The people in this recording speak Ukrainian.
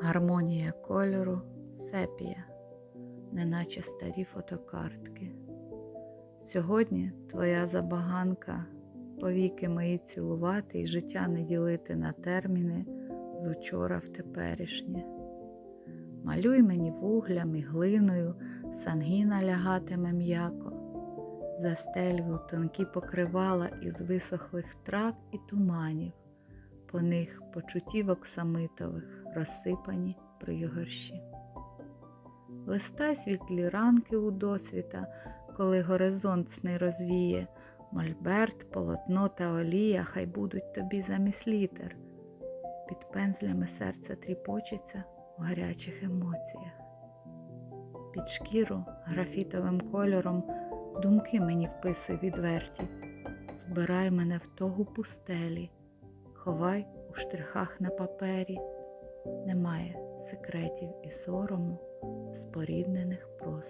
Гармонія кольору сепія, неначе старі фотокартки. Сьогодні твоя забаганка повіки мої цілувати і життя не ділити на терміни з учора в теперішнє. Малюй мені вуглям і глиною, сангіна лягатиме м'яко, застелю тонкі покривала із висохлих трав і туманів, по них почуттів оксамитових, розсипані пригорщі. Листай світлі ранки у досвіта, коли горизонт сни розвіє, мольберт, полотно та олія хай будуть тобі замість літер. Під пензлями серце тріпочеться в гарячих емоціях. Під шкіру графітовим кольором думки мені вписуй відверті, вбирай мене в тогу пустелі, ховай у штрихах на папері, немає секретів і сорому споріднених просторах.